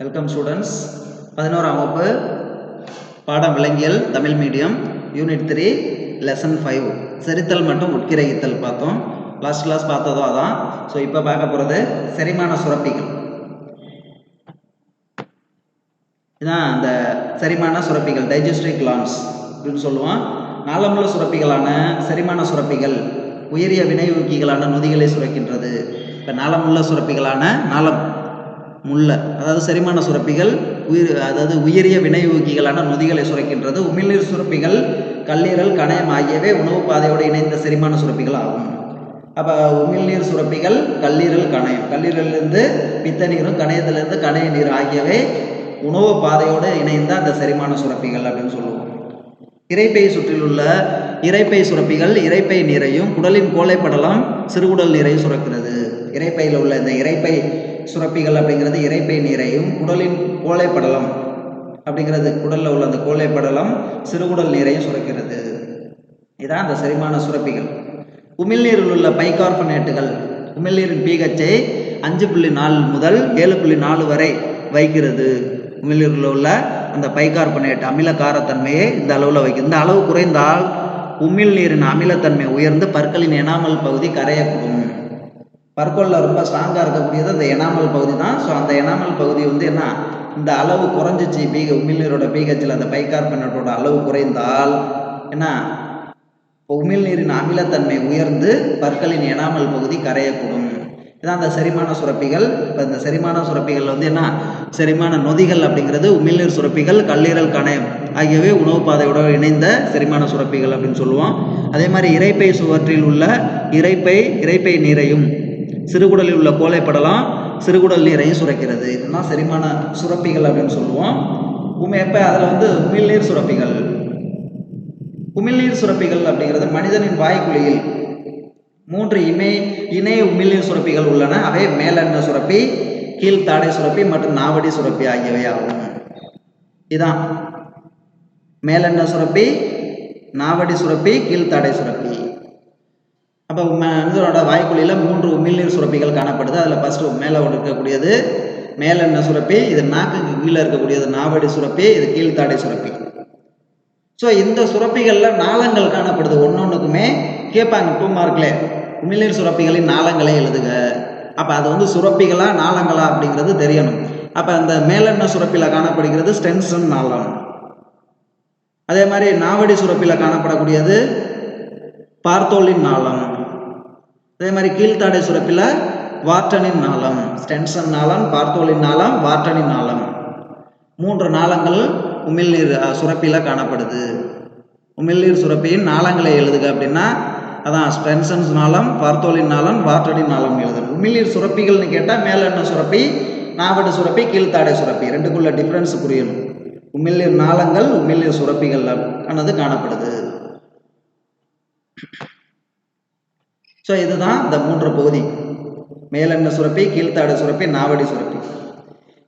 Welcome students பதினோராம் வகுப்பு பாடம் விலங்கியல் Tamil medium unit three lesson five செரித்தல் மற்றும் உட்கிரகித்தல் பார்த்தோம். லாஸ்ட் கிளாஸ் பார்த்ததும் அதான். ஸோ இப்போ பார்க்க போகிறது செரிமான சுரப்பிகள். இதான் அந்த செரிமான சுரப்பிகள் டைஜஸ்டிக் கிளான்ஸ் அப்படின்னு சொல்லுவோம் நாளமுள்ள சுரப்பிகளான செரிமான சுரப்பிகள் உயரிய வினையூக்கிகளான நொதிகளை சுரக்கின்றது. இப்போ நாளமுள்ள சுரப்பிகளான நாளம். முல்லை அதாவது செரிமான சுரப்பிகள் உயிர் அதாவது உயரிய வினையூக்கிகளான நொதிகளை சுரக்கின்றது. உமிழ்நீர் சுரப்பிகள் கல்லீரல் கணையம் ஆகியவை உணவு பாதையோடு இணைந்த செரிமான சுரப்பிகள் ஆகும். அப்போ உமிழ்நீர் சுரப்பிகள் கல்லீரல் கணையம். கல்லீரலிருந்து பித்த நீரும் கணையத்திலிருந்து கணைய நீர் ஆகியவை உணவு பாதையோடு இணைந்த அந்த செரிமான சுரப்பிகள் அப்படின்னு சொல்லுவோம். இறைப்பை சுற்றிலுள்ள இறைப்பை சுரப்பிகள் இறைப்பை நீரையும் குடலின் கோலைப்படலம் சிறுகுடல் நீரையும் சுரக்கிறது. இறைப்பையில் உள்ள இந்த இறைப்பை சுரப்பிகள் அப்படிங்கிறது இறைப்பை நீரையும் குடலின் கோழைப்படலம் அப்படிங்கிறது குடலில் உள்ள அந்த கோழைப்படலம் சிறுகுடல் நீரையும் சுரக்கிறது. இதான் அந்த செரிமான சுரப்பிகள். உமிழ்நீரில் உள்ள பைகார்பனேட்டுகள் உமிழ்நீரின் பிஹெச்சை அஞ்சு புள்ளி நாலு முதல் ஏழு புள்ளி நாலு வரை வைக்கிறது. உமிழ்நீரில் உள்ள அந்த பைகார்பனேட் அமில காரத்தன்மையை இந்த அளவில் வைக்கும் இந்த அளவு குறைந்தால் உமிழ்நீரின் அமிலத்தன்மை உயர்ந்து பற்களின் எனாமல் பகுதி கரையக்கூடும். பற்கொல்ல ரொம்ப ஸ்ட்ராங்காக இருக்கக்கூடியது அந்த எனாமல் பகுதி தான் ஸோ அந்த எனாமல் பகுதி வந்து என்ன? இந்த அளவு குறைஞ்சிச்சு பீக உமிழ்நீரோட பீகச்சில் அந்த பைகார்பனேட்டோட அளவு குறைந்தால் என்ன? உமிழ்நீரின் அமிலத்தன்மை உயர்ந்து பற்களின் எனாமல் பகுதி கரையக்கூடும். இதான் அந்த செரிமான சுரப்பிகள். இப்போ இந்த செரிமான சுரப்பிகள் வந்து என்ன? செரிமான நொதிகள் அப்படிங்கிறது உமிழ்நீர் சுரப்பிகள் கல்லீரல் கணையம் ஆகியவை உணவு பாதையோட இணைந்த செரிமான சுரப்பிகள் அப்படின்னு சொல்லுவோம். அதே மாதிரி இறைப்பை சுவற்றில் உள்ள இறைப்பை இறைப்பை நீரையும் சிறுகுடலில் உள்ள கோழைப்படலாம் சிறுகுடல் நீரையும் சுரக்கிறது. இதுதான் செரிமான சுரப்பிகள் அப்படின்னு சொல்லுவோம். உண்மை எப்போ அதில் வந்து உமிழ்நீர் சுரப்பிகள்? உமிழ்நீர் சுரப்பிகள் அப்படிங்கிறது மனிதனின் வாய்க்குழியில் மூன்று இமை இணை உமிழ்நீர் சுரப்பிகள் உள்ளன. அவை மேலெண்ண சுரப்பி கீழ்த்தாடை சுரப்பி மற்றும் நாவடி சுரப்பி ஆகியவை ஆகும். இதான். மேலெண்ண சுரப்பி நாவடி சுரப்பி கீழ்த்தாடை சுரப்பி. அப்போ மனிதனோட வாய்க்குழியில் மூன்று உமிழ்நீர் சுரப்பிகள் காணப்படுது. அதில் ஃபஸ்ட்டு மேலே இருக்கக்கூடியது மேலெண்ண சுரப்பி? இது நாக்குக்கு கீழே இருக்கக்கூடியது நாவடி சுரப்பி இது கீழ்த்தாடை சுரப்பி. ஸோ இந்த சுரப்பிகளில் நாளங்கள் காணப்படுது. ஒன்று ஒன்றுக்குமே கேட்பாங்க டூ மார்க்லே உமிழ்நீர் சுரப்பிகளின் நாளங்களை எழுதுக. அப்போ அது வந்து சுரப்பிகளா நாளங்களா அப்படிங்கிறது தெரியணும். அப்போ அந்த மேலெண்ண சுரப்பியில் காணப்படுகிறது ஸ்டென்சன் நாளம். அதே மாதிரி நாவடி சுரப்பியில் காணப்படக்கூடியது பார்த்தோலின் நாளம். அதே மாதிரி கீழ்த்தாடை சுரப்பில் வார்டனின் நாளம் ஸ்டென்சன் நாளம் பார்த்தோலின் நாளம் வார்டனின் நாளம். மூன்று நாளங்கள் உமிழ்நீர் சுரப்பியில் காணப்படுது. உமிழ்நீர் சுரப்பியின் நாளங்களை எழுதுக அப்படின்னா அதான் ஸ்பென்சன்ஸ் நாளம் பார்த்தோலின் நாளம் வார்டனின் நாளம் எழுதணும் உமிழ்நீர் சுரப்பிகள்னு கேட்டால் மேலெண்ண சுரப்பி? நாவடு சுரப்பி கீழ்த்தாடை சுரப்பி. ரெண்டுக்குள்ள டிஃப்ரென்ஸ் புரியணும். உமிழ்நீர் நாளங்கள் உமிழ்நீர் சுரப்பிகள் ஆனது காணப்படுது. ஸோ இதுதான் இந்த மூன்று பகுதி. மேலெண்ண சுரப்பி கீழ்த்தாட சுரப்பி நாவடி சுரப்பி.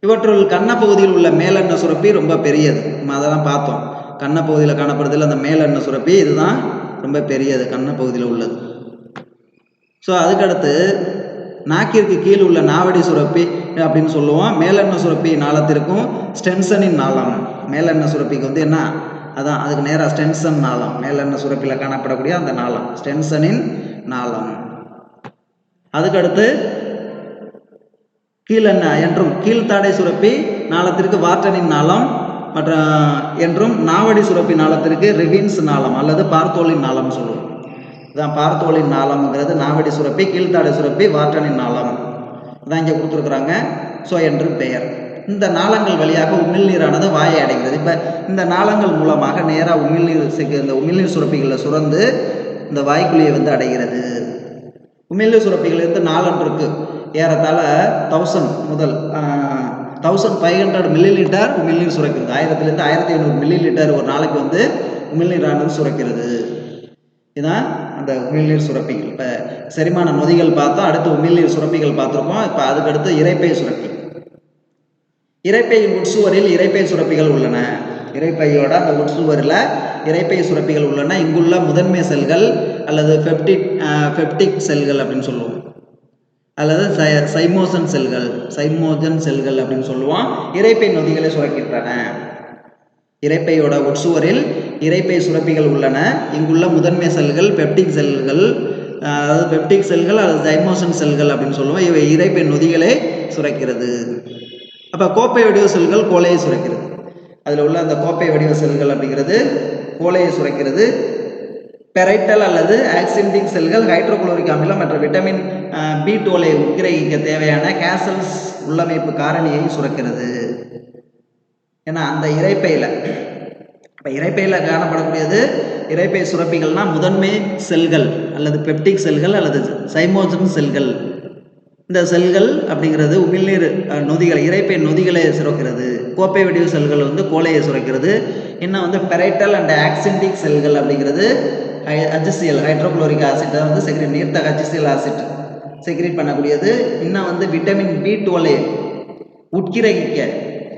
இவற்றுள் கண்ண பகுதியில் உள்ள மேலெண்ண சுரப்பி ரொம்ப பெரியது. நம்ம அதெல்லாம் பார்த்தோம். கண்ண பகுதியில் காணப்படுறதில் அந்த மேலெண்ண சுரப்பி இதுதான் ரொம்ப பெரியது கண்ண பகுதியில் உள்ளது. ஸோ அதுக்கடுத்து நாக்கிற்கு கீழ் உள்ள நாவடி சுரப்பி அப்படின்னு சொல்லுவோம். மேலெண்ண சுரப்பி நாளத்திற்கும் ஸ்டென்சனின் நாளம். மேலெண்ண சுரப்பிக்கு வந்து என்ன? அதான் அதுக்கு நேராக ஸ்டென்சன் நாளம். மேலெண்ண சுரப்பியில் காணப்படக்கூடிய அந்த நாளம். ஸ்டென்சனின் நாளம். அதுக்கடுத்து கீழென்ன? என்றும் கீழ்த்தாடை சுரப்பி நாளத்திற்கு வார்டனின் நாளம் மற்ற என்றும் நாவடி சுரப்பி நாளத்திற்கு ரிவின்ஸ் நாளம் அல்லது பார்த்தோலின் நாளம் சொல்லுவோம். இதான் பார்த்தோலின் நாளம்ங்கிறது நாவடி சுரப்பி கீழ்த்தாடை சுரப்பி வாட்டனின் நாளம். இதான் இங்கே கொடுத்துருக்குறாங்க. ஸோ என்று பெயர். இந்த நாளங்கள் வழியாக உமிழ்நீரானது வாயை அடைகிறது. இப்போ இந்த நாளங்கள் மூலமாக நேராக உமிழ்நீர் இந்த உமிழ்நீர் சுரப்பிகளில் சுரந்து இந்த வாய்க்குழியை வந்து அடைகிறது. உமிழ்நீர் சுரப்பிகள் இருந்து நாளன்று இருக்கு. ஏறத்தாழ தௌசண்ட் முதல் thousand five hundred millilitre உமிழ்நீர் சுரக்கிறது. ஆயிரத்துலேருந்து ஆயிரத்தி ஐநூறு மில்லி லிட்டர் ஒரு நாளைக்கு வந்து உமிழ்நீரானது சுரக்கிறது. இதுதான் அந்த உமிழ்நீர் சுரப்பிகள் இப்போ செரிமான நொதிகள் பார்த்தோம் அடுத்து உமிழ்நீர் சுரப்பிகள் பார்த்துருக்கோம். இப்போ அதுக்கடுத்து இறைப்பை சுரப்பி. இறைப்பையின் உட்சுவரில் இறைப்பை சுரப்பிகள் உள்ளன. இறைப்பையோட அந்த உட்சுவரில் இறைப்பை சுரப்பிகள் உள்ளன. இங்குள்ள முதன்மை செல்கள் அல்லது பெப்டிக் பெப்டிக் செல்கள் அப்படின்னு சொல்லுவோம். அல்லது சை சைமோசன் செல்கள் சைமோஜன் செல்கள் அப்படின்னு சொல்லுவோம். இறைப்பை நொதிகளை சுரக்கின்றன. இரைப்பையோட உட்சுவரில் இரைப்பை சுரப்பிகள் உள்ளன. இங்குள்ள முதன்மை செல்கள் பெப்டிக் செல்கள் அதாவது பெப்டிக் செல்கள் அல்லது தைமோசன் செல்கள் அப்படின்னு சொல்லுவோம். இவை இறைப்பை நொதிகளை சுரக்கிறது. அப்போ கோப்பை வடிவ செல்கள் கோலையை சுரக்கிறது. அதில் உள்ள அந்த கோப்பை வடிவ செல்கள் அப்படிங்கிறது கோலையை சுரக்கிறது. பெரைட்டல் அல்லது ஆக்சிடிங் செல்கள் ஹைட்ரோகுளோரிக் அமிலம் மற்றும் விட்டமின் பி டோலை உட்கிரகிக்க தேவையான கேசல்ஸ் உள்ளமைப்பு காரணியை சுரக்கிறது. ஏன்னா அந்த இறைப்பையில் இப்போ இறைப்பையில் காணப்படக்கூடியது இறைப்பை சுரப்பிகள்னா முதன்மை செல்கள் அல்லது பெப்டிக் செல்கள் அல்லது சைமோஜன் செல்கள். இந்த செல்கள் அப்படிங்கிறது உமிழ்நீர் நொதிகளை இறைப்பை நொதிகளை சுரக்கிறது. கோப்பை வடிவு செல்கள் வந்து கோலையை சுரக்கிறது. இன்னும் வந்து பெரைட்டல் அண்ட் ஆக்சின்டிக் செல்கள் அப்படிங்கிறது அஜிசியல் ஹைட்ரோக்ளோரிக் ஆசிட் வந்து செக்ரெட் நீர்த்த அஜிசியல் ஆசிட் செக்ரேட் பண்ணக்கூடியது. இன்னும் வந்து விட்டமின் பி டுவெல் உட்கிரகிக்க.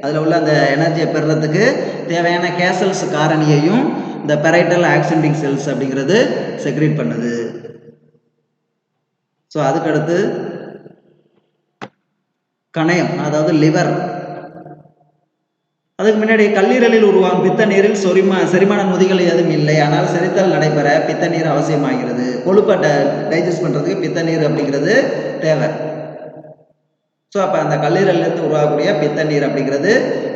அதில் உள்ள அந்த எனர்ஜியை பெறுறதுக்கு தேவையான கேசல்ஸ் காரணியையும் இந்த பெரைட்டல் ஆக்சின்டிக் செல்ஸ் அப்படிங்கிறது செக்ரேட் பண்ணுது. ஸோ அதுக்கடுத்து கணையம் அதாவது லிவர் அதுக்கு முன்னாடி கல்லீரலில் உருவாகும் பித்த நீரில் சொரிமா செரிமான நொதிகள் எதுவும் இல்லை. ஆனால் செரித்தல் நடைபெற பித்த நீர் அவசியமாகிறது. கொழுப்பை டைஜஸ்ட் பண்ணுறதுக்கு பித்த நீர் அப்படிங்கிறது தேவை. ஸோ அப்போ அந்த கல்லீரல்லேருந்து உருவாகக்கூடிய பித்த நீர் அப்படிங்கிறது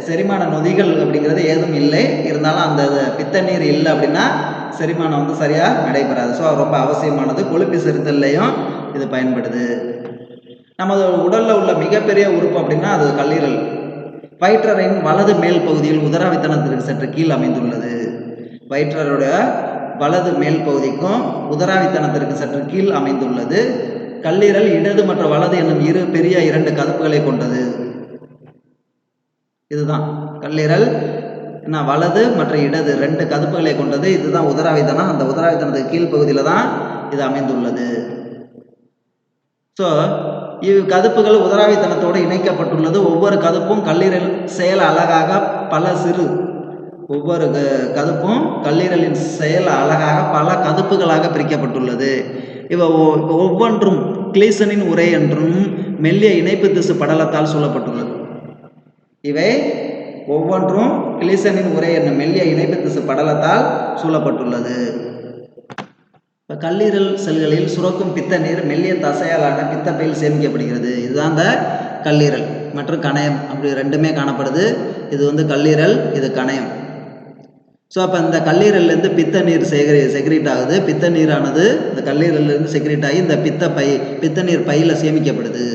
செரிமான நொதிகள் அப்படிங்கிறது ஏதும் இல்லை. இருந்தாலும் அந்த பித்த நீர் இல்லை அப்படின்னா செரிமானம் வந்து சரியாக நடைபெறாது. ஸோ ரொம்ப அவசியமானது. கொழுப்பு செரித்தல்லையும் இது பயன்படுது. நமது உடலில் உள்ள மிகப்பெரிய உறுப்பு அப்படின்னா அது கல்லீரல். வயிற்றறையின் வலது மேல் பகுதியில் உதராவித்தனத்திற்கு சற்று கீழ் அமைந்துள்ளது. வயிற்றருடைய வலது மேல் பகுதிக்கும் உதராவித்தனத்திற்கு சற்று கீழ் அமைந்துள்ளது. கல்லீரல் இடது மற்றும் வலது என்னும் இரு பெரிய இரண்டு கதப்புகளை கொண்டது. இதுதான். கல்லீரல் என்ன வலது மற்றும் இடது ரெண்டு கதப்புகளை கொண்டது. இதுதான் உதராவித்தனம். அந்த உதராவித்தனத்துக்கு கீழ்ப்பகுதியில் தான் இது அமைந்துள்ளது. ஸோ இவ் கதுப்புகள் உதராவித்தனத்தோடு இணைக்கப்பட்டுள்ளது. ஒவ்வொரு கதுப்பும் கல்லீரல் செயல் அழகாக பல சிறு ஒவ்வொரு க- கதுப்பும் கல்லீரலின் செயல் அழகாக பல கதுப்புகளாக பிரிக்கப்பட்டுள்ளது. இவ ஒ- ஒவ்வொன்றும் கிளீசனின் உரை என்றும் மெல்லிய இணைப்பு திசு படலத்தால் சூழப்பட்டுள்ளது. இவை ஒவ்வொன்றும் கிளீசனின் உரை என்னும் மெல்லிய இணைப்பு திசு படலத்தால் சூழப்பட்டுள்ளது. கல்லீரல் செல்களில் சுரக்கும் பித்த நீர் மெல்லிய தசையாலான பித்தப்பையில் சேமிக்கப்படுகிறது. இதுதான் அந்த கல்லீரல் மற்றும் கணையம். அப்படி ரெண்டுமே காணப்படுது. இது வந்து கல்லீரல் இது கணையம். ஸோ அப்போ இந்த கல்லீரல்லேருந்து பித்த நீர் சேகரி செக்ரேட் ஆகுது பித்த நீரானது இந்த கல்லீரல்லேருந்து செக்ரேட் ஆகி இந்த பித்த பை பித்த நீர் பையில் சேமிக்கப்படுது.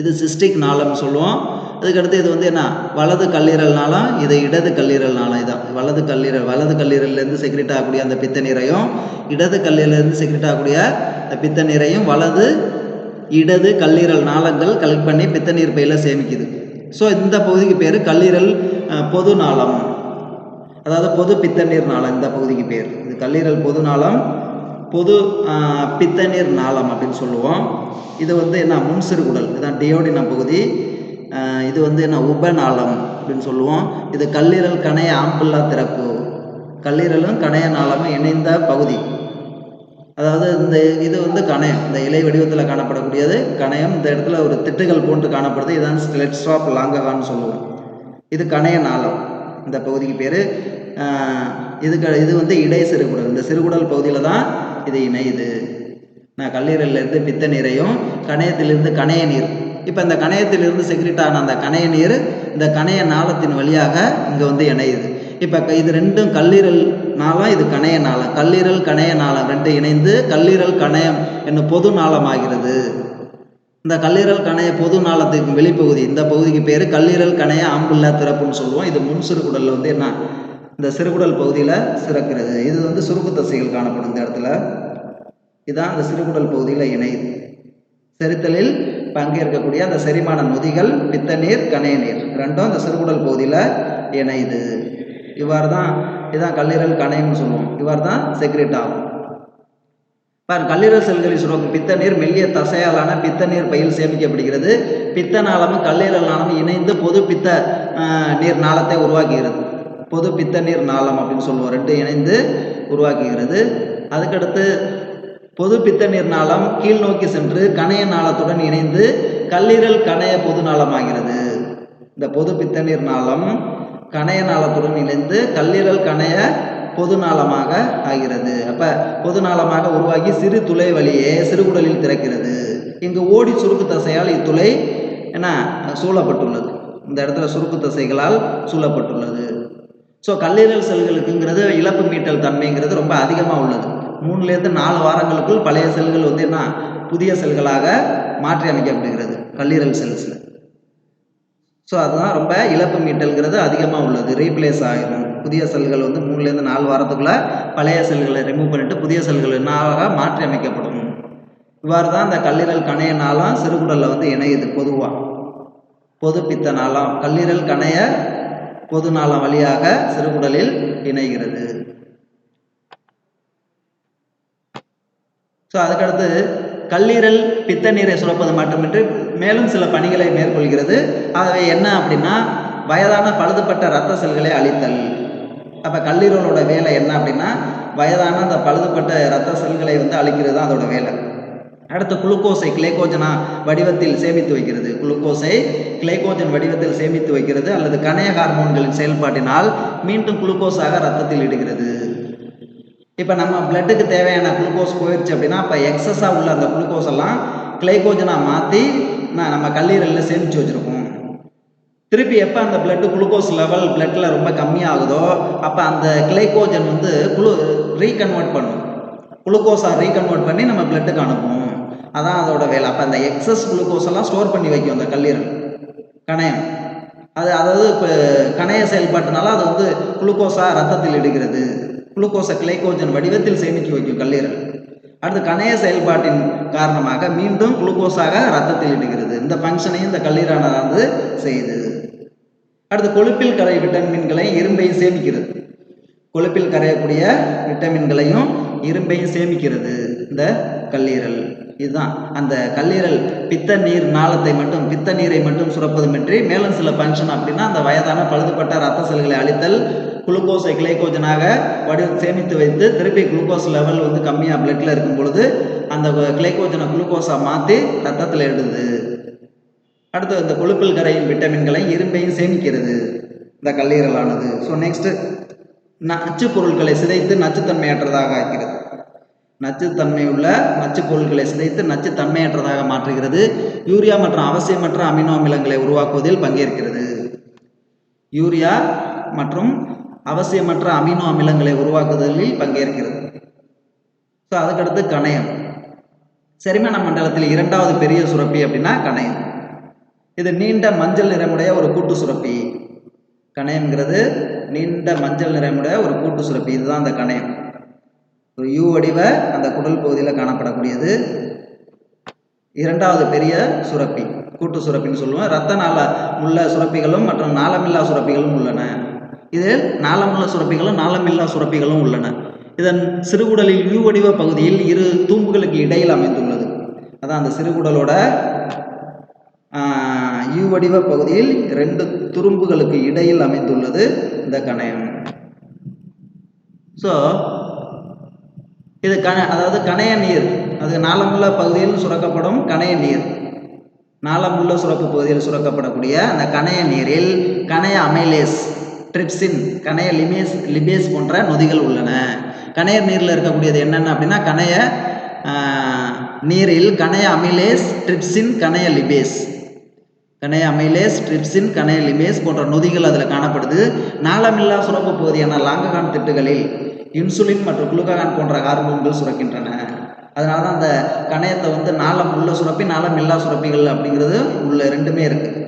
இது சிஸ்டிக் நாளம்னு சொல்லுவோம். அதுக்கடுத்து இது வந்து என்ன? வலது கல்லீரல் நாளம் இது இடது கல்லீரல் நாளம் இதான். வலது கல்லீரல் வலது கல்லீரல்லேருந்து செக்ரெட் ஆகக்கூடிய அந்த பித்த நீரையும் இடது கல்லீரலேருந்து செக்ரெட் ஆகக்கூடிய அந்த பித்த நீரையும் வலது இடது கல்லீரல் நாளங்கள் கலெக்ட் பண்ணி பித்த நீர் பையில் சேமிக்குது. ஸோ இந்த பகுதிக்கு பேர் கல்லீரல் பொது நாளம். அதாவது பொது பித்தநீர் நாளம் இந்த பகுதிக்கு பேர். இது கல்லீரல் பொது நாளம் பொது பித்தநீர் நாளம் அப்படின்னு சொல்லுவோம். இது வந்து என்ன? முன்சிறுகுடல் இதுதான் டியோடினம் பகுதி. இது வந்து என்ன உபநாளம் அப்படின்னு சொல்லுவோம். இது கல்லீரல் கணைய ஆம்புல்லா திறப்பு. கல்லீரலும் கணைய நாளமும் இணைந்த பகுதி. அதாவது இந்த இது வந்து கணையம். இந்த இலை வடிவத்தில் காணப்படக்கூடியது கணையம். இந்த இடத்துல ஒரு திட்டுகள் போன்று காணப்படுது. இதான் ஆஃப் லாங்ககான்னு சொல்லுவோம். இது கணைய நாளம். இந்த பகுதிக்கு பேர் இதுக்கு இது வந்து இடை சிறுகுடல். இந்த சிறுகுடல் பகுதியில் தான் இது இணையுது. நான் கல்லீரல்லேருந்து பித்த நீரையும் கணையத்திலிருந்து கணைய நீர் இப்போ இந்த கணையத்திலிருந்து செக்ரிட் ஆன அந்த கணைய நீர் இந்த கணைய நாளத்தின் வழியாக இங்கே வந்து இணையுது. இப்போ இது ரெண்டும் கல்லீரல் நாளம் இது கணைய நாளம் கல்லீரல் கணைய நாளம் ரெண்டும் இணைந்து கல்லீரல் கணையம் என்னும் பொது நாளமாகிறது. இந்த கல்லீரல் கணைய பொது நாளத்துக்கு வெளிப்பகுதி இந்த பகுதிக்கு பேர் கல்லீரல் கணைய ஆம்புல்லா திறப்புன்னு சொல்லுவோம். இது முன் சிறுகுடலில் வந்து என்ன? இந்த சிறுகுடல் பகுதியில் சிறக்கிறது. இது வந்து சுருக்கு தசைகள் காணப்படும் இந்த இடத்துல. இதான் அந்த சிறுகுடல் பகுதியில் இணையுது. செரித்தலில் பங்கேற்கக்கூடிய அந்த செரிமான நொதிகள் பித்த நீர் கணைய நீர். ரெண்டும் அந்த சிறுகுடல் பகுதியில் இணையுது. இவ்வாறு தான் இதுதான் கல்லீரல் கணையம்னு சொல்லுவோம். இவ்வாறு தான் செக்ரேட் ஆகும். பார் கல்லீரல் செல்களில் சுரக்கும் பித்த நீர் மெல்லிய தசையாலான பித்த நீர் பையில் சேமிக்கப்படுகிறது. பித்த நாளமும் கல்லீரல் நாளமும் இணைந்து பொது பித்த நீர் நாளத்தை உருவாக்குகிறது. பொது பித்த நீர் நாளம் அப்படின்னு சொல்லுவோம். ரெண்டு இணைந்து உருவாக்குகிறது. அதுக்கடுத்து பொது பித்த நீர் நாளம் கீழ் நோக்கி சென்று கணைய நாளத்துடன் இணைந்து கல்லீரல் கணைய பொது நாளமாகிறது. இந்த பொது பித்த நீர் நாளம் கணைய நாளத்துடன் இணைந்து கல்லீரல் கணைய பொது நாளமாக ஆகிறது. அப்ப பொது நாளமாக உருவாகி சிறு துளை வழியே சிறுகுடலில் திறக்கிறது. இங்கு ஓடி சுருக்கு தசையால் இத்துளை என்ன? சூழப்பட்டுள்ளது. இந்த இடத்துல சுருக்கு தசைகளால் சூழப்பட்டுள்ளது. ஸோ கல்லீரல் செல்களுக்குங்கிறது இழப்பு மீட்டல் தன்மைங்கிறது ரொம்ப அதிகமாக உள்ளது. மூணுலேருந்து நாலு வாரங்களுக்குள் பழைய செல்கள் வந்து என்ன புதிய செல்களாக மாற்றி அமைக்கப்படுகிறது கல்லீரல் செல்ஸில். ஸோ அதுதான் ரொம்ப இழப்பு மீட்டல்கிறது அதிகமாக உள்ளது. ரீப்ளேஸ் ஆகிடும் புதிய செல்கள் வந்து மூணுலேருந்து நாலு வாரத்துக்குள்ளே பழைய செல்களை ரிமூவ் பண்ணிவிட்டு புதிய செல்கள் என்னாக மாற்றி அமைக்கப்படும். இவ்வாறு தான் இந்த கல்லீரல் கணைய நாளம் சிறுகுடலில் வந்து இணையுது பொதுவாக பொது பித்த நாளம் கல்லீரல் கணைய பொது நாளம் வழியாக சிறுகுடலில் இணைகிறது. ஸோ அதுக்கடுத்து கல்லீரல் பித்த நீரை சுரப்பது மட்டுமின்றி மேலும் சில பணிகளை மேற்கொள்கிறது. அவை என்ன அப்படின்னா வயதான பழுதுபட்ட இரத்த செல்களை அழித்தல். அப்போ கல்லீரலோட வேலை என்ன அப்படின்னா வயதான அந்த பழுதுபட்ட இரத்த செல்களை வந்து அழிக்கிறது தான் அதோட வேலை. அடுத்து குளுக்கோஸை கிளைகோஜனா வடிவத்தில் சேமித்து வைக்கிறது. குளுக்கோஸை கிளைகோஜன் வடிவத்தில் சேமித்து வைக்கிறது அல்லது கணைய ஹார்மோன்களின் செயல்பாட்டினால் மீண்டும் குளுக்கோஸாக ரத்தத்தில் இடுகிறது. இப்போ நம்ம பிளட்டுக்கு தேவையான குளுக்கோஸ் போயிடுச்சு அப்படின்னா அப்போ எக்ஸஸாக உள்ள அந்த குளுக்கோஸ் எல்லாம் கிளைகோஜனாக மாற்றி நான் நம்ம கல்லீரலில் சேமித்து வச்சுருக்கோம் திருப்பி எப்போ அந்த பிளட்டு குளுக்கோஸ் லெவல் பிளட்டில் ரொம்ப கம்மியாகுதோ அப்போ அந்த கிளைகோஜன் வந்து குளு ரீகன்வெர்ட் பண்ணும். குளுக்கோஸாக ரீகன்வெர்ட் பண்ணி நம்ம பிளட்டுக்கு அனுப்பும் அதான் அதோட வேலை. அப்போ அந்த எக்ஸஸ் குளுக்கோஸ் எல்லாம் ஸ்டோர் பண்ணி வைக்கும் அந்த கல்லீரல். கணையம். அது அதாவது இப்போ கணைய செயல்பாட்டுனால அது வந்து குளுக்கோஸாக ரத்தத்தில் இடுகிறது. குளுக்கோஸை கிளைகோஜன் வடிவத்தில் சேமித்து வைக்கும் கல்லீரல். அடுத்து கணைய செயல்பாட்டின் காரணமாக மீண்டும் குளுக்கோஸாக ரத்தத்தில் இடுகிறது. இந்த ஃபங்க்ஷனையும் இந்த கல்லீரலானது செய்யுது அடுத்து கொழுப்பில் கரை விட்டமின்களை இரும்பையும் சேமிக்கிறது. கொழுப்பில் கரையக்கூடிய விட்டமின்களையும் இரும்பையும் சேமிக்கிறது இந்த கல்லீரல். இதுதான். அந்த கல்லீரல் பித்த நீர் நாளத்தை மட்டும் பித்த நீரை மட்டும் சுரப்பதுமின்றி மேலும் சில ஃபங்க்ஷன் அப்படின்னா அந்த வயதான பழுதுபட்ட ரத்த செல்களை அழித்தல் குளுக்கோஸை கிளைகோஜனாக வடி சேமித்து வைத்து திருப்பி குளுக்கோஸ் லெவல் வந்து கம்மியாக பிளட்டில் இருக்கும் பொழுது அந்த கிளைகோஜனை குளுக்கோஸாக மாற்றி ரத்தத்தில் எடுது அடுத்து இந்த கொழுப்பில் கரையும் விட்டமின்களை இரும்பையும் சேமிக்கிறது. இந்த கல்லீரலானது. ஸோ நெக்ஸ்ட்டு நச்சு பொருட்களை சிதைத்து நச்சுத்தன்மையற்றதாக ஆக்கிறது. நச்சுத்தன்மை உள்ள நச்சு பொருட்களை சிதைத்து நச்சுத்தன்மையற்றதாக மாற்றுகிறது. யூரியா மற்றும் அவசியமற்ற அமினோ அமிலங்களை உருவாக்குவதில் பங்கேற்கிறது. யூரியா மற்றும் அவசியமற்ற அமினோ அமிலங்களை உருவாக்குதலில் பங்கேற்கிறது. ஸோ அதுக்கடுத்து கணையம். செரிமான மண்டலத்தில் இரண்டாவது பெரிய சுரப்பி அப்படின்னா கணையம். இது நீண்ட மஞ்சள் நிறமுடைய ஒரு கூட்டு சுரப்பி. கணையம்ங்கிறது நீண்ட மஞ்சள் நிறமுடைய ஒரு கூட்டு சுரப்பி. இதுதான் அந்த கணையம். ஒரு யூ வடிவ அந்த குடல் பகுதியில் காணப்படக்கூடியது. இரண்டாவது பெரிய சுரப்பி. கூட்டு சுரப்பின்னு சொல்லுவோம். ரத்த நாள உள்ள சுரப்பிகளும் மற்றும் நாளமில்லா சுரப்பிகளும் உள்ளன. இதில் நாளமுள்ள சுரப்பிகளும் நாளமில்லா சுரப்பிகளும் உள்ளன. இதன் சிறுகுடலில் யூ வடிவ பகுதியில் இரு தூம்புகளுக்கு இடையில் அமைந்துள்ளது. அதான் அந்த சிறுகுடலோட யூ வடிவ பகுதியில் ரெண்டு துரும்புகளுக்கு இடையில் அமைந்துள்ளது இந்த கணையம். ஸோ இது கண அதாவது கணைய நீர். அது நாளமுள்ள பகுதியில் சுரக்கப்படும் கணைய நீர். நாளமுள்ள சுரப்பு பகுதியில் சுரக்கப்படக்கூடிய அந்த கணைய நீரில் கணைய அமைலேஸ் ட்ரிப்சின் கணைய லிமேஸ் லிபேஸ் போன்ற நொதிகள் உள்ளன. கணைய நீரில் இருக்கக்கூடியது என்னென்ன அப்படின்னா கணைய நீரில் கணைய அமிலேஸ் ட்ரிப்சின் கணைய லிபேஸ் கணைய அமைலேஸ் ட்ரிப்சின் கணைய லிபேஸ் போன்ற நொதிகள் அதில் காணப்படுது. நாளமில்லா சுரப்பு பகுதியான லாங்ககான் திட்டுகளில் இன்சுலின் மற்றும் குளுக்ககான் போன்ற ஹார்மோன்கள் சுரக்கின்றன. அதனால தான் அந்த கணையத்தை வந்து நாளம் உள்ள சுரப்பி நாளம் இல்லா சுரப்பிகள் அப்படிங்கிறது உள்ள ரெண்டுமே இருக்குது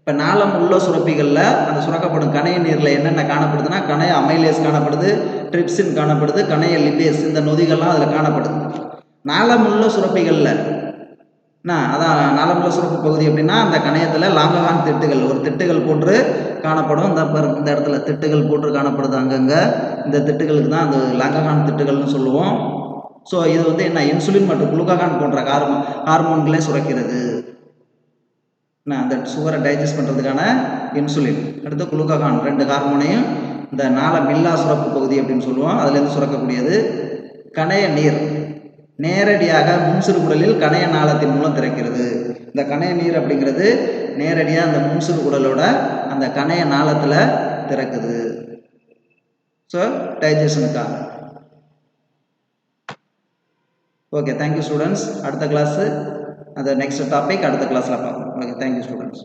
இப்போ நாளம் உள்ள சுரப்பிகளில் அந்த சுரக்கப்படும் கணைய நீரில் என்னென்ன காணப்படுதுன்னா கணைய அமைலேஸ் காணப்படுது ட்ரிப்சின் காணப்படுது கணைய லிபேஸ் இந்த நொதிகள்லாம் அதில் காணப்படுது. நாளம் உள்ள சுரப்பிகளில் என்ன? அதான் நாளமுள்ள சுரப்பு பகுதி அப்படின்னா அந்த கணையத்தில் லாங்ககான் திட்டுகள் ஒரு திட்டுகள் போன்று காணப்படும். இந்த இந்த இடத்துல திட்டுகள் போன்று காணப்படுது அங்கங்கே. இந்த திட்டுகளுக்கு தான் அந்த லாங்ககான் திட்டுகள்னு சொல்லுவோம். ஸோ இது வந்து என்ன? இன்சுலின் மற்றும் குளுகாகான் போன்ற ஹார்மோ ஹார்மோன்களே சுரக்கிறது. அந்த சுகரை டைஜஸ்ட் பண்ணுறதுக்கான இன்சுலின் அடுத்து குளுக்ககான் ரெண்டு ஹார்மோனையும் இந்த நாள மில்லா சுரப்பு பகுதி அப்படின்னு சொல்லுவோம். அதுலேருந்து சுரக்கக்கூடியது கணைய நீர். நேரடியாக முன்சிறுகுடலில் கணைய நாளத்தின் மூலம் திறக்கிறது. இந்த கணைய நீர் அப்படிங்கிறது நேரடியாக அந்த முன்சிறுகுடலோட அந்த கணைய நாளத்தில் திறக்குது. ஸோ டைஜஷனுக்காக ஓகே தேங்க்யூ ஸ்டூடெண்ட்ஸ் அடுத்த கிளாஸு அந்த நெக்ஸ்ட் டாபிக் அடுத்த கிளாஸில் பார்ப்போம். Okay thank you students